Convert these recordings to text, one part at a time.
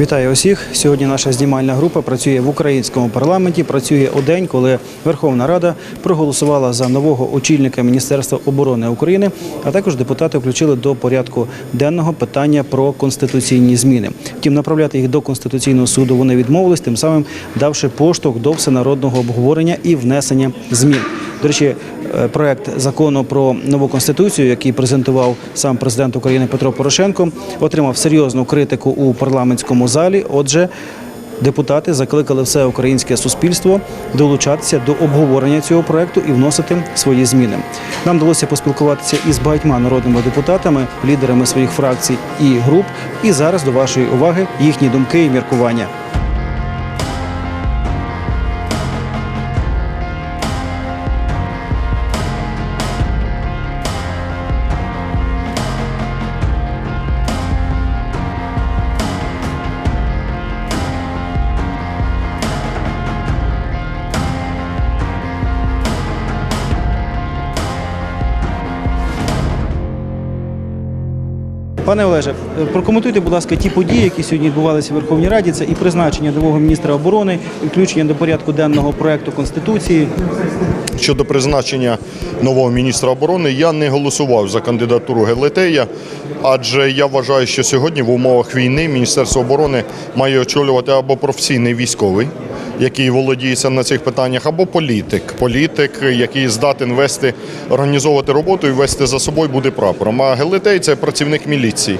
Вітаю усіх. Сьогодні наша знімальна група працює в українському парламенті. Працює у день, коли Верховна Рада проголосувала за нового очільника Міністерства оборони України. А також депутати включили до порядку денного питання про конституційні зміни. Втім, направляти їх до конституційного суду вони відмовились, тим самим давши поштовх до всенародного обговорення і внесення змін. До речі, е, проект закону про нову конституцію, який презентував сам президент України Петро Порошенко, отримав серйозну критику у парламентському залі. Отже, депутати закликали все українське суспільство долучатися до обговорення цього проекту і вносити свої зміни. Нам вдалося поспілкуватися із багатьма народними депутатами, лідерами своїх фракцій і груп. І зараз до вашої уваги їхні думки і міркування. Пане Олеже, прокоментуйте, будь ласка, ті події, які сьогодні відбувалися в Верховній Раді. Це і призначення нового міністра оборони, і включення до порядку денного проекту конституції. Щодо призначення нового міністра оборони, я не голосував за кандидатуру Гелетея, адже я вважаю, що сьогодні в умовах війни Міністерство оборони має очолювати або професійний військовий, який володіється на цих питаннях, або політик. Політик, який здатен вести, організовувати роботу і вести за собою буде прапором. А Гелетей це працівник міліції.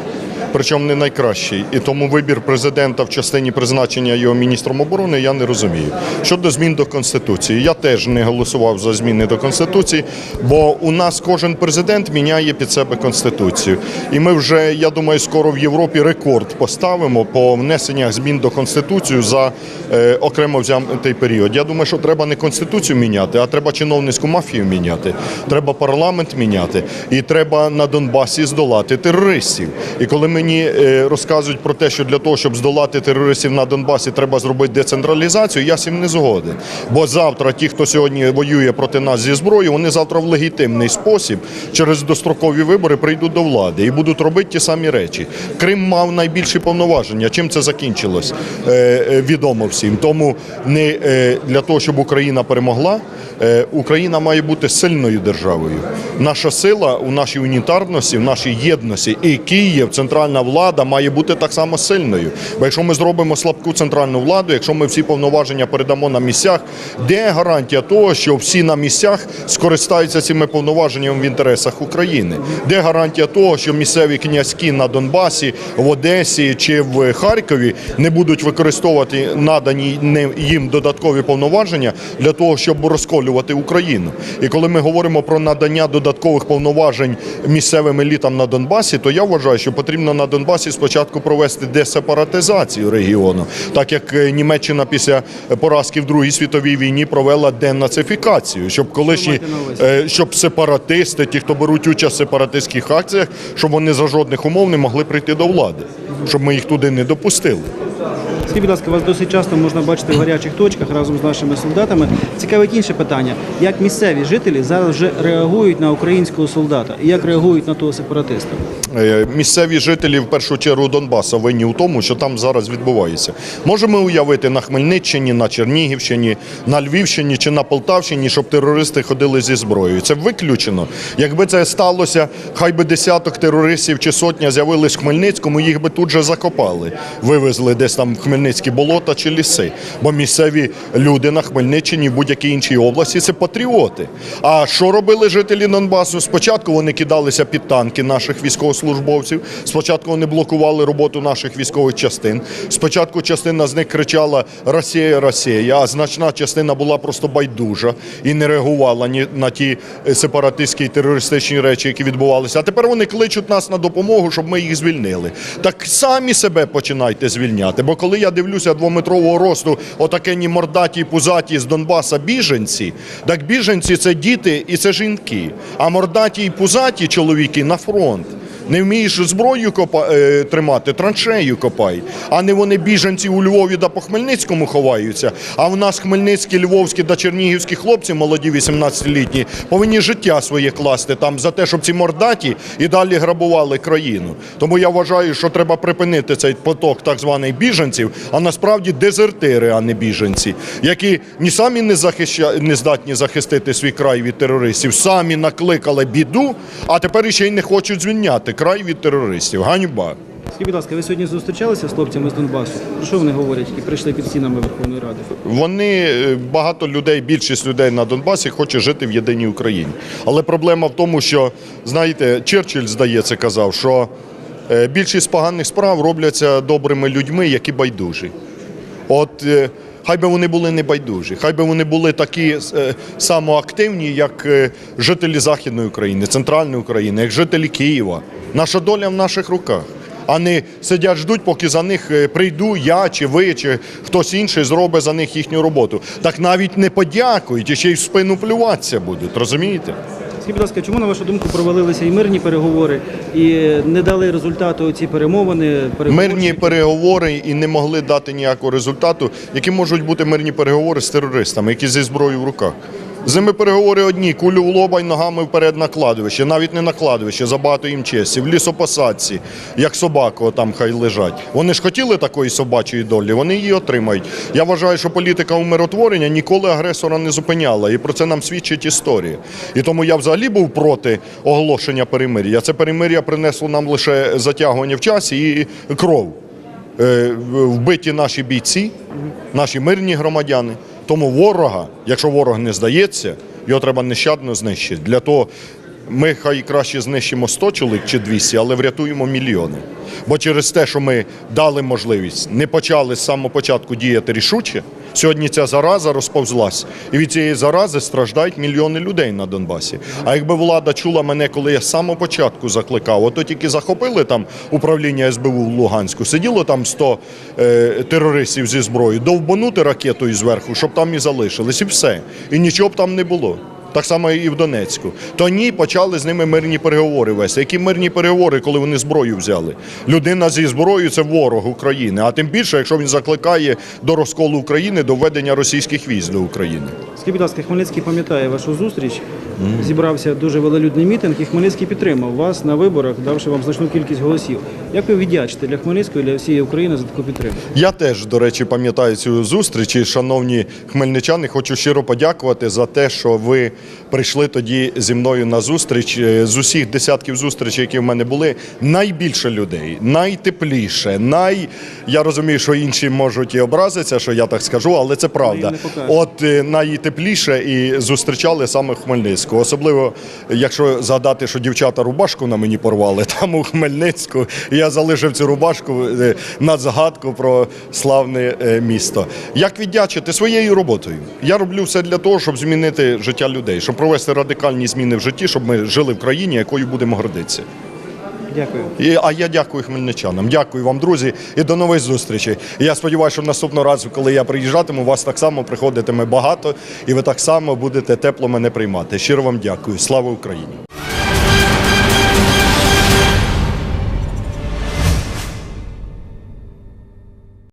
Причому не найкращий, і тому вибір президента в частині призначення його міністром оборони я не розумію. Щодо змін до конституції, я теж не голосував за зміни до конституції, бо у нас кожен президент міняє під себе конституцію. І ми вже, я думаю, скоро в Європі рекорд поставимо по внесеннях змін до конституції за е, окремо взятий період. Я думаю, що треба не конституцію міняти, а треба чиновницьку мафію міняти. Треба парламент міняти, і треба на Донбасі здолати терористів. І коли мені е, розказують про те, що для того, щоб здолати терористів на Донбасі, треба зробити децентралізацію, я цим не згоден. Бо завтра ті, хто сьогодні воює проти нас зі зброєю, вони завтра в легітимний спосіб через дострокові вибори прийдуть до влади і будуть робити ті самі речі. Крим мав найбільші повноваження. Чим це закінчилось? Е, е, відомо всім. Тому не для того, щоб Україна перемогла, Україна має бути сильною державою. Наша сила у нашій унітарності, в нашій єдності, і Київ, центральна влада, має бути так само сильною. Бо якщо ми зробимо слабку центральну владу, якщо ми всі повноваження передамо на місцях, де гарантія того, що всі на місцях скористаються цими повноваженнями в інтересах України? Де гарантія того, що місцеві князькі на Донбасі, в Одесі чи в Харкові не будуть використовувати надані їм додаткові повноваження для того, щоб розколювати Україну? І коли ми говоримо про надання додаткових повноважень місцевим елітам на Донбасі, то я вважаю, що потрібно на Донбасі спочатку провести десепаратизацію регіону, так як е, Німеччина після поразки в Другій світовій війні провела денацифікацію, щоб колишні е, щоб сепаратисти, ті, хто беруть участь в сепаратистських акціях, щоб вони за жодних умов не могли прийти до влади, щоб ми їх туди не допустили. Скажіть, будь ласка, вас досить часто можна бачити в гарячих точках разом з нашими солдатами. Цікавить інше питання: як місцеві жителі зараз вже реагують на українського солдата і як реагують на того сепаратиста? Е, Місцеві жителі в першу чергу Донбаса винні в тому, що там зараз відбувається. Можемо уявити на Хмельниччині, на Чернігівщині, на Львівщині чи на Полтавщині, щоб терористи ходили зі зброєю. Це виключено. Якби це сталося, хай би десяток терористів чи сотня з'явились в Хмельницькому, їх би тут же закопали, вивезли десь там в Хмельницькі болота чи ліси. Бо місцеві люди на Хмельниччині, в будь-якій іншій області це патріоти. А що робили жителі Донбасу? Спочатку вони кидалися під танки наших військовослужбовців. Спочатку вони блокували роботу наших військових частин. Спочатку частина з них кричала Росія, Росія, а значна частина була просто байдужа і не реагувала ні на ті е, сепаратистські і терористичні речі, які відбувалися. А тепер вони кличуть нас на допомогу, щоб ми їх звільнили. Так самі себе починайте звільняти. Бо коли я дивлюся двометрового росту, отакені мордаті пузаті з Донбаса біженці, так біженці це діти і це жінки. А мордаті і пузаті чоловіки на фронт. Не вмієш зброю копа, е, тримати, траншею копай. А не вони біженці у Львові да по Хмельницькому ховаються. А в нас хмельницькі, львовські да чернігівські хлопці, молоді 18-літні, повинні життя своє класти там за те, щоб ці мордаті і далі грабували країну. Тому я вважаю, що треба припинити цей поток так званих біженців, а насправді дезертири, а не біженці, які ні самі не, захища... не здатні захистити свій край від терористів, самі накликали біду, а тепер ще й не хочуть звільняти край від терористів. Ганьба. Скажіть, будь ласка, ви сьогодні зустрічалися з хлопцями з Донбасу? Про що вони говорять, які прийшли під стінами Верховної Ради? Вони е, багато людей, більшість людей на Донбасі хоче жити в єдиній Україні. Але проблема в тому, що знаєте, Черчилль, здається, казав, що е, більшість поганих справ робляться добрими людьми, які байдужі. От е, хай би вони були не байдужі, хай би вони були такі е, самоактивні, як е, жителі Західної України, центральної України, як жителі Києва. Наша доля в наших руках. А не сидять, ждуть, поки за них е, прийду я, чи ви, чи хтось інший зробить за них їхню роботу. Так навіть не подякують, і ще й в спину плюватися будуть, розумієте? Скажіть, будь ласка, чому, на вашу думку, провалилися і мирні переговори, і не дали результату ці перемовини? Мирні переговори і не могли дати ніякого результату, які можуть бути мирні переговори з терористами, які зі зброєю в руках. З переговори одні, кулю в лоба й ногами вперед на кладовище, навіть не на кладовище, забагато їм честі, в лісопосадці, як собаку там хай лежать. Вони ж хотіли такої собачої долі, вони її отримають. Я вважаю, що політика умиротворення ніколи агресора не зупиняла, і про це нам свідчить історія. І тому я взагалі був проти оголошення перемир'я. Це перемир'я принесло нам лише затягування в часі і кров. Е, вбиті наші бійці, наші мирні громадяни. Тому ворога, якщо ворог не здається, його треба нещадно знищити. Для того ми хай краще знищимо 100 чоловік чи 200, але врятуємо мільйони. Бо через те, що ми дали можливість, не почали з самого початку діяти рішуче, сьогодні ця зараза розповзлась. І від цієї зарази страждають мільйони людей на Донбасі. А якби влада чула мене, коли я з самого початку закликав, ото тільки захопили там управління СБУ в Луганську, сиділо там 100 е, терористів зі зброєю, довбанути ракетою зверху, щоб там і залишились, і все. І нічого б там не було. Так само і в Донецьку. То ні, почали з ними мирні переговори вести. Які мирні переговори, коли вони зброю взяли? Людина зі зброєю це ворог України. А тим більше, якщо він закликає до розколу України, до введення російських військ до України. Скажіть, будь ласка, Хмельницький пам'ятає вашу зустріч. Зібрався дуже велолюдний мітинг, і Хмельницький підтримав вас на виборах, давши вам значну кількість голосів. Як ви віддячите для Хмельницького і для всієї України за таку підтримку? Я теж, до речі, пам'ятаю цю зустріч. І, шановні хмельничани, хочу щиро подякувати за те, що ви прийшли тоді зі мною на зустріч. Е, З усіх десятків зустрічей, які в мене були, найбільше людей, найтепліше, най я розумію, що інші можуть і образитися, що я так скажу, але це правда. От е, найтепліше і зустрічали саме Хмельницьку. Особливо, якщо згадати, що дівчата рубашку на мені порвали там у Хмельницьку. Я залишив цю рубашку е, на згадку про славне місто. Як віддячити своєю роботою? Я роблю все для того, щоб змінити життя людей, щоб провести радикальні зміни в житті, щоб ми жили в країні, якою будемо гордитися. Дякую. І, а я дякую хмельничанам. Дякую вам, друзі, і до нових зустрічей. І я сподіваюся, що наступного разу, коли я приїжджатиму, вас так само приходитиме багато, і ви так само будете тепло мене приймати. Щиро вам дякую. Слава Україні!